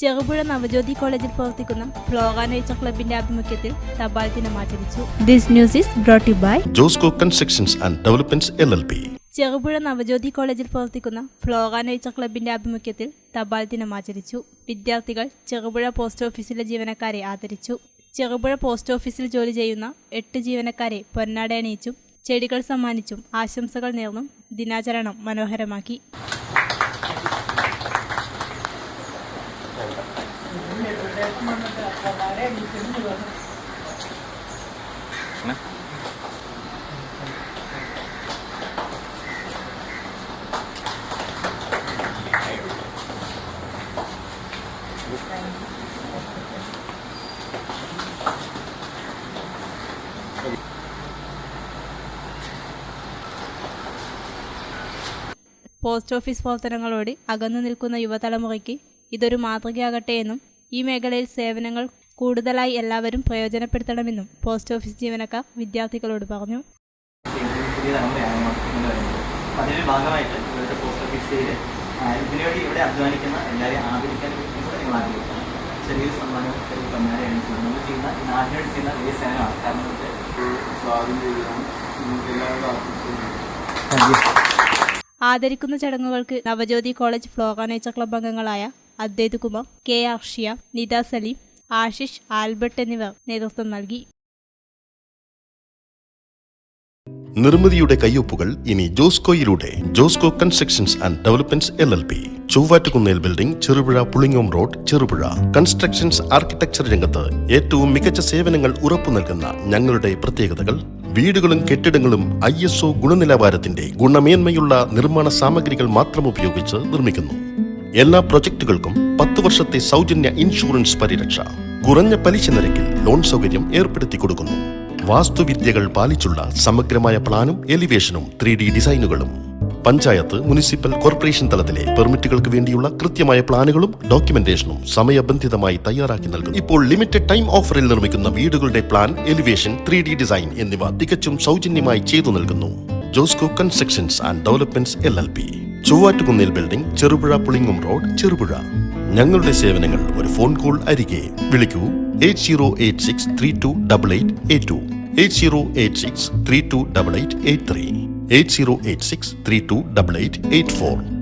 ചെറുപുഴ നവജ്യോതി കോളേജിൽ പ്രവർത്തിക്കുന്ന ഫ്ലോഗ നേച്ചർ ക്ലബിന്റെ ആഭിമുഖ്യത്തിൽ തപാൽ ദിനം ആചരിച്ചു this news is brought by Josco constructions and developments L L P Cherupuzha Navajyothi കോളേജിൽ പ്രവർത്തിക്കുന്ന ഫ്ലോഗ നേച്ചർ ക്ലബിന്റെ ആഭിമുഖ്യത്തിൽ തപാൽ ദിനം ആചരിച്ചു വിദ്യാർത്ഥികൾ ചെറുപുഴ പോസ്റ്റ് ഓഫീസിലെ ജീവനക്കാരെ ആദരിച്ചു. ചെറുപുഴ പോസ്റ്റ് ഓഫീസിൽ ജോലി ചെയ്യുന്ന എട്ട് ജീവനക്കാരെ പൊന്നാടയണിയിച്ചും ചെടികൾ സമ്മാനിച്ചും ആശംസകൾ നേർന്നും ദിനാചരണം മനോഹരമാക്കി. പോസ്റ്റ് ഓഫീസ് പ്രവർത്തനങ്ങളോട് അകന്നു നിൽക്കുന്ന യുവതലമുറയ്ക്ക് ഇതൊരു മാതൃകയാകട്ടെ എന്നും ഈ മേഖലയിൽ സേവനങ്ങൾ കൂടുതലായി എല്ലാവരും പ്രയോജനപ്പെടുത്തണമെന്നും പോസ്റ്റ് ഓഫീസ് ജീവനക്കാർ വിദ്യാർത്ഥികളോട് പറഞ്ഞു. അതിന്റെ ഭാഗമായിട്ട് ഇവിടുത്തെ പോസ്റ്റ് ഓഫീസിൽ ഇതിനുവേണ്ടി ഇവിടെ അധ്വാനിക്കുന്ന എല്ലാവരെയും ആദരിക്കാൻ ഞങ്ങൾ ആഗ്രഹിക്കുന്നു. ചെറിയൊരു സമ്മാനം ഒരു നമ്മൾ ചെയ്യുന്ന നാടിനോട് ചെയ്യുന്ന വലിയ സേവനമാണ് കാരണം ആദരിക്കുന്ന ചടങ്ങുകൾക്ക് നവജ്യോതി കോളേജ് ഫ്ലോഗാനേച്ചർ ക്ലബ് അംഗങ്ങളായ അദ്വൈത് കുമാർ കെ അർഷിയ നിത സലീം ആശിഷ് ആൽബർട്ട് എന്നിവർ നേതൃത്വം നൽകി. നിർമ്മിതിയുടെ കയ്യൊപ്പുകൾ ഇനി ജോസ്കോയിലൂടെ Josco constructions and developments L L P Chovvattukunnel building Cherupuzha Pulingome road Cherupuzha. Constructions architecture രംഗത്ത് ഏറ്റവും മികച്ച സേവനങ്ങൾ ഉറപ്പു നൽകുന്ന ഞങ്ങളുടെ പ്രത്യേകതകൾ വീടുകളും കെട്ടിടങ്ങളും ഐ എസ് ഒ ഗുണനിലവാരത്തിന്റെ ഗുണമേന്മയുള്ള നിർമ്മാണ സാമഗ്രികൾ മാത്രം ഉപയോഗിച്ച് നിർമ്മിക്കുന്നു. എല്ലാ പ്രൊജക്ടുകൾക്കും പത്ത് വർഷത്തെ സൗജന്യ ഇൻഷുറൻസ് പരിരക്ഷ. കുറഞ്ഞ പലിശ നിരക്കിൽ ലോൺ സൗകര്യം ഏർപ്പെടുത്തി കൊടുക്കുന്നു. വാസ്തുവിദ്യകൾ പാലിച്ചുള്ള സമഗ്രമായ പ്ലാനും എലിവേഷനും ത്രീ ഡി ഡിസൈനുകളും. പഞ്ചായത്ത് മുനിസിപ്പൽ കോർപ്പറേഷൻ തലത്തിലെ പെർമിറ്റുകൾക്ക് വേണ്ടിയുള്ള കൃത്യമായ പ്ലാനുകളും ഡോക്യുമെന്റേഷനും സമയബന്ധിതമായി തയ്യാറാക്കി നൽകുന്നു. ഇപ്പോൾ ലിമിറ്റഡ് ടൈം ഓഫറിൽ നിർമ്മിക്കുന്ന വീടുകളുടെ പ്ലാൻ എലിവേഷൻ ത്രീ ഡിസൈൻ എന്നിവ തികച്ചും സൗജന്യമായി ചെയ്തു നൽകുന്നു. Josco constructions and developments L Chovvattukunnil building Cherupuzha Pulingome road Cherupuzha. ഞങ്ങളുടെ സേവനങ്ങൾ ഒരു ഫോൺ കോൾ അരികെ. വിളിക്കൂ eight zero eight six three two double eight eight two. Eight zero eight six three two double eight eight three. Eight zero eight six three two double eight eight four.